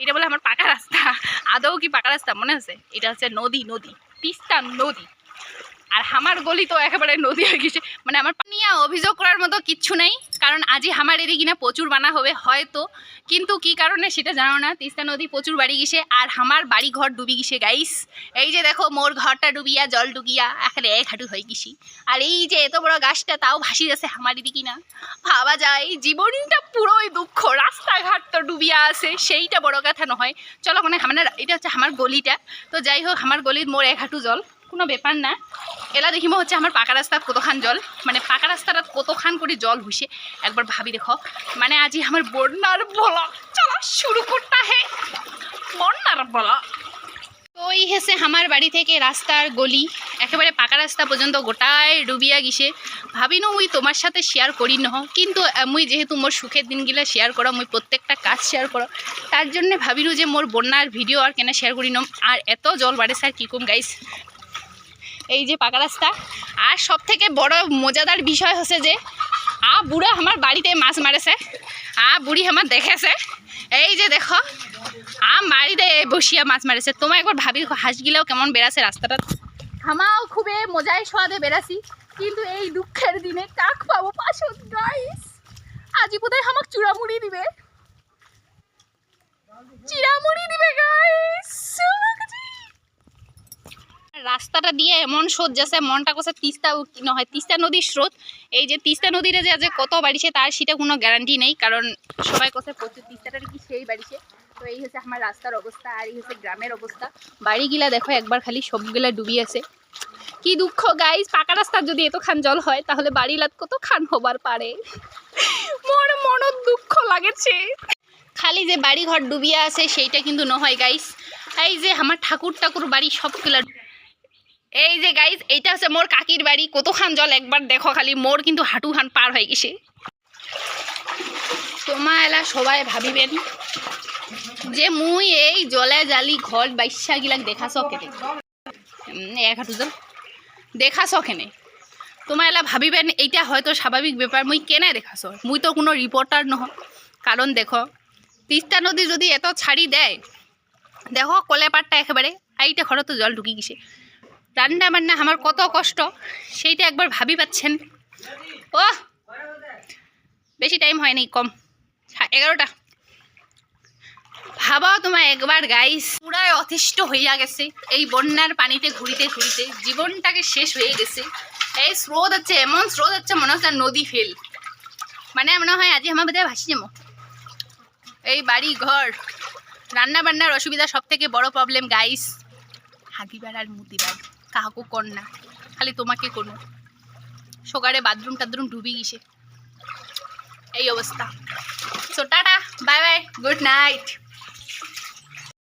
এটা বলে আমার পাকা রাস্তা। আদৌ কি পাকা রাস্তা মনে আছে? এটা হচ্ছে নদী নদী, তিস্তা নদী। আর আমার গলি তো একেবারে নদী হয়ে গেছে। মানে আমার নিয়ে অভিযোগ করার মতো কিচ্ছু নেই। কারণ আজি আমার এদিকে না প্রচুর বানা হবে, হয়তো। কিন্তু কি কারণে সেটা জানো না? তিস্তা নদী প্রচুর বাড়ি গেছে আর আমার বাড়ি ঘর ডুবি গেছে গাইস এই যে দেখো, মোর ঘরটা ডুবিয়া, জল ডুবিয়া এখানে এক হাঁটু হয়ে গেছি আর এই যে এত বড় গাছটা, তাও ভাসি যাচ্ছে আমার এদিকে না। ভাবা যায়, জীবনটা পুরোই দুঃখ। রাস্তাঘাট তো ডুবিয়া আছে, সেইটা বড় কথা নয়। চলো মানে আমার এটা হচ্ছে আমার গলিটা। তো যাই হোক আমার গলির মোর এক হাঁটু জল। কোনো ব্যাপার না। এলা দেখিব হচ্ছে আমার পাকা রাস্তার কতখান জল মানে পাকা রাস্তাটা কতখান করে জল হুসে একবার ভাবি দেখো মানে আজি আমার বন্যার বলা চলো শুরু করতে হে। বন্যার বলা। এই হেসে আমার বাড়ি থেকে রাস্তার গলি, একেবারে পাকা রাস্তা পর্যন্ত গোটায় ডুবিয়া গিছে। ভাবি না, মুই তোমার সাথে শেয়ার করি নহ, কিন্তু মুই যেহেতু মোর সুখের দিনগুলা শেয়ার করো, মুই প্রত্যেকটা কাজ শেয়ার করো, তার জন্য ভাবিনু যে মোর বন্যার ভিডিও আর কেন শেয়ার করি নম। আর এত জল বাড়ে স্যার কী কম গাইস এই যে পাকা রাস্তা। আর সব থেকে বড় মজাদার বিষয় হচ্ছে যে, আ বুড়া আমার বাড়িতে মাছ মারেছে। আ বুড়ি আমার দেখেছে। এই যে দেখো, আ বাড়িতে বসিয়া মাছ মারেছে। তোমার একবার ভাবি হাঁসগিলাও কেমন বেড়াছে রাস্তাটা? আমাও খুবই মজায় সোয়াদে বেড়াছি। কিন্তু এই দুঃখের দিনে কাক পাবো পাশত গাইস আজি বোধহয় আমাকে চূড়ামুড়ি দিবে। চিড়ামুড়ি দিবে গাইস রাস্তাটা দিয়ে এমন স্রোত যাচ্ছে, মনটা কোসে তিস্তা কি নহয়, তিস্তা নদীর স্রোত। এই যে তিস্তা নদীরে যে যে কত বাড়িছে তার সেটা কোনো গ্যারান্টি নেই, কারণ সবাই কোসে প্রচুর তিস্তাটা কি সেই বাড়িছে তো এই হচ্ছে আমার রাস্তার অবস্থা, আর এই হচ্ছে গ্রামের অবস্থা। বাড়িগুলা দেখো, একবার খালি সবগুলা ডুবি আছে। কি দুঃখ গাইস পাকা রাস্তার যদি এত খান জল হয়, তাহলে বাড়ি লাত কত খান হবার পারে। মোর মনত দুঃখ লাগেছে। খালি যে বাড়ি ঘর ডুবিয়া আছে, সেইটা কিন্তু নহয় গাইস এই যে আমার ঠাকুর ঠাকুর বাড়ি, সবগুলা এই যে গাইজ এইটা হচ্ছে মোর কাকির বাড়ি। কতখান জল একবার দেখো খালি, মোর কিন্তু হাঁটু খান পার হয়ে গেছে। তোমা এলা সবাই ভাবিবেন যে মুই এই জলে জালি ঘর বাইশা গিলাক দেখাছ কেনে? এক হাঁটু জল। দেখাছ কেনে? তোমা এলা ভাবিবেন এইটা হয়তো স্বাভাবিক ব্যাপার, মুই কেনে দেখাছ মুই তো কোনো রিপোর্টার নহ কারণ দেখো, তিস্তা নদী যদি এত ছাড়ি দেয়, দেখো কলেপারটা একেবারে, আইটা ঘরে তো জল ঢুকি গেছে। রান্না বান্না আমার কত কষ্ট, সেইটা একবার ভাবি পাচ্ছেন। ও বেশি টাইম হয়নি কম। এগারোটা। ভাবাও তোমার একবার গাইস পুরাই অতিষ্ঠ হইয়া গেছে এই বন্যার পানিতে ঘুরিতে ঘুরিতে জীবনটাকে শেষ হয়ে গেছে। এই স্রোত হচ্ছে, এমন স্রোত হচ্ছে, মনে হচ্ছে নদী ফেল। মানে মনে হয় আজি আমার বোধহয় ভাসি যাব। এই বাড়ি, ঘর, রান্না বান্নার অসুবিধা সব থেকে বড় প্রবলেম গাইস হাগিবার আর মুতিবার কাহাকু কর না খালি তোমাকে কোনো। সকালে বাথরুম টাথরুম ডুবি গিয়েছে। এই অবস্থা। So tata bye bye good night